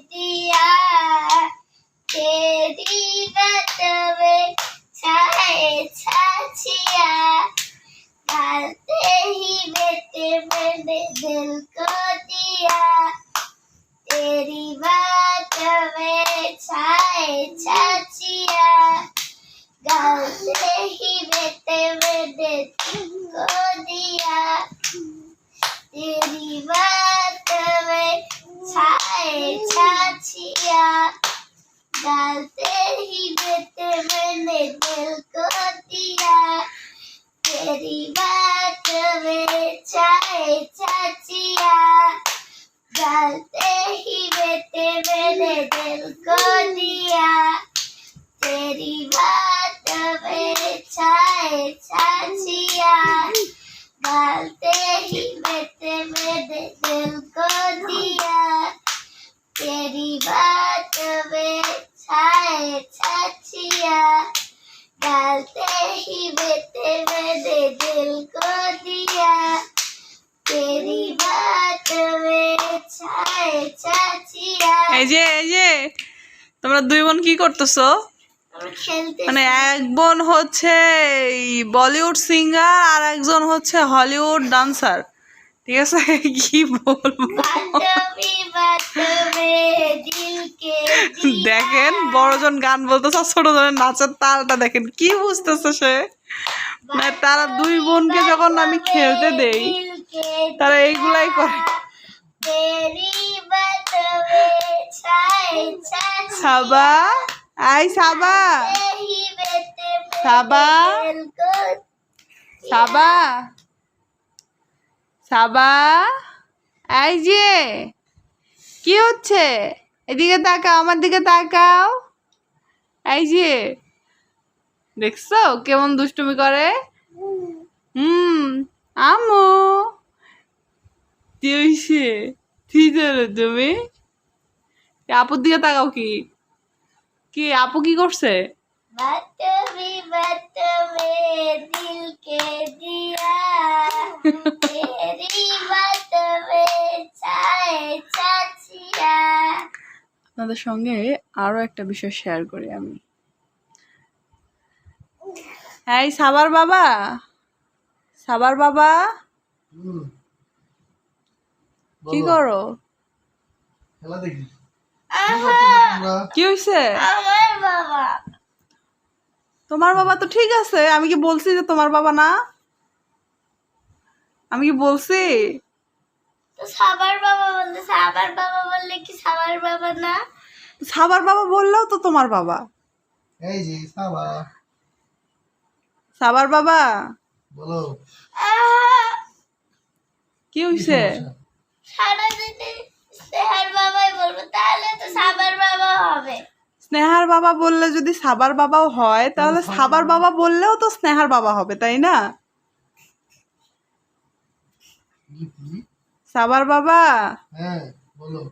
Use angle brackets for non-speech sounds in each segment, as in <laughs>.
दिया तेरी में छाए छाछिया। दिया। तेरी बात में छाए छाछिया। डालते ही बेटे मैंने दिया। छाछिया डालते ही बेटे मैंने दिल को दिया। तेरी बात में छाए छाछिया डालते ही बेटे मैंने दिल को दिया। तेरी बात में छाए छाछिया डालते ही बेटे मैंने दिल को दिया। तेरी बात में छाए छाछिया डालते ही बेटे मैंने दिल को दिया तेरी बात में छाए छाछिया এই যে এই যে তোমরা দুই বোন কি করতেছো আমি খেলতে মানে এক বোন হচ্ছে বলিউড সিঙ্গার আর একজন হচ্ছে হলিউড ডান্সার ঠিক আছে কি বলব দেখেন, বড়জন গান বলতেছে ছোট জনের নাচের তালটা দেখেন, কি বুঝতেছে সে? মানে তারা দুই বোনকে যখন আমি খেলতে দেই, তারা এইগুলাই করে। সাবা? আই সাবা। সাবা? সাবা? সাবা? এই যে কি হচ্ছে? এদিকে তাকাও আমার দিকে তাকাও। এই যে দেখছ কেমন দুষ্টুমি করে? হুম আমু সে ঠিক তুমি? আপুর দিকে তাকাও কি? কি আপু কি করছে? দিয়া। <laughs> আপনাদের সঙ্গে আরও একটা বিষয় শেয়ার করি আমি। এই সাবার বাবা সাবার বাবা। কি করো? খেলা দেখি। আহা! তোমরা কি হয়েছে তোমার বাবা তো ঠিক আছে আমি কি বলছি যে তোমার বাবা না? আমি কি বলছি? তো সাবার বাবা বললে সাবার বাবা বললে কি সাবার বাবা না? সাবার বাবা বললেও তো তোমার বাবা। এই যে সাবা সাবার বাবা? বলো। কি হয়েছে সারাদিনে স্নেহার বাবাই বলব তাহলে তো সাবার বাবা হবে। স্নেহার বাবা বললে যদি সাবার বাবাও হয় তাহলে সাবার বাবা। বললেও তো স্নেহার বাবা হবে তাই না? সাবার বাবা? হ্যাঁ বলো।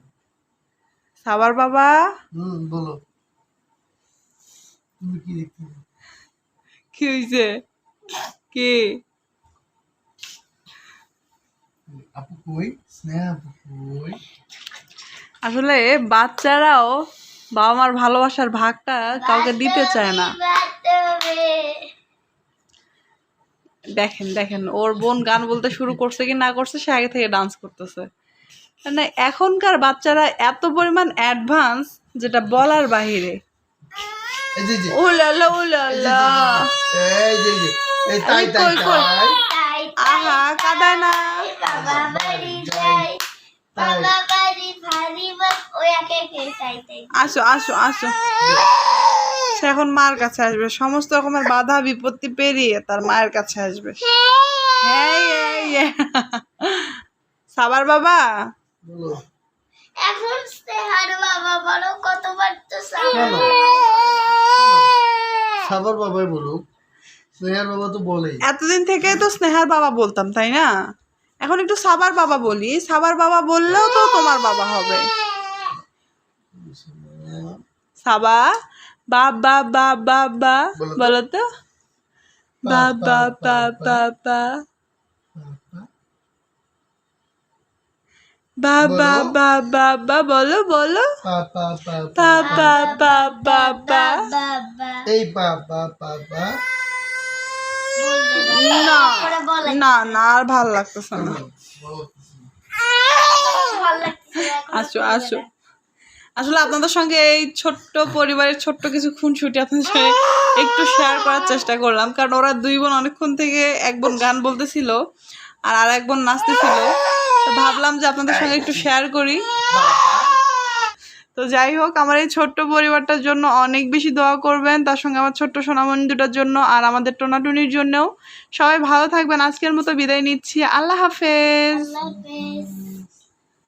সাবার বাবা? হুম বলো। তুমি কি দেখতে কি হয়েছে কি? আপু কই? স্নেহা আপু কই? আসলে বাচ্চারাও বাবা মার ভালোবাসার ভাগটা কাউকে দিতে চায় না। দেখেন দেখেন ওর বোন গান বলতে শুরু করছে কি না করছে সে আগে থেকে ডান্স করতেছে। মানে এখনকার বাচ্চারা এত পরিমাণ অ্যাডভান্স যেটা বলার বাহিরে। উলালা উলালা। আহা কাদায় না। আসো আসো আসো। সে এখন মার কাছে আসবে। সমস্ত রকমের বাধা বিপত্তি পেরিয়ে তার মায়ের কাছে আসবে। হ্যাঁ। হ্যাঁ, হ্যাঁ। সাবার বাবা? বলো। এখন স্নেহার বাবা বলো কতবার তো সাবার সাবার বাবাই বলুক। স্নেহার বাবা তো বলেই। এতদিন থেকে তো স্নেহার বাবা বলতাম তাই না? এখন একটু সাবার বাবা বলি। সাবার বাবা বললেও তো তোমার বাবা হবে। সাবা? বা বা বা বা বা বলো তো বা বা বা বা বা বাবা বাবা বা বলো বলো পা পা পা পা বাবা বাবা বা এই পা পা পা বলবে না না না আর ভালো লাগতেছে না লাগছে না, আসো আসো আসলে আপনাদের সঙ্গে এই ছোট্ট পরিবারের ছোট্ট কিছু খুনসুটি আপনাদের সঙ্গে একটু শেয়ার করার চেষ্টা করলাম। কারণ ওরা দুই বোন অনেকক্ষণ থেকে এক বোন গান বলতেছিল আর আর এক বোন নাচতেছিল। ভাবলাম যে আপনাদের সঙ্গে একটু শেয়ার করি। তো যাই হোক, আমার এই ছোট্ট পরিবারটার জন্য অনেক বেশি দোয়া করবেন। তার সঙ্গে আমার ছোট্ট সোনামণি দুটার জন্য আর আমাদের টোনাটুনির জন্যও। সবাই ভালো থাকবেন। আজকের মতো বিদায় নিচ্ছি। আল্লাহ হাফেজ।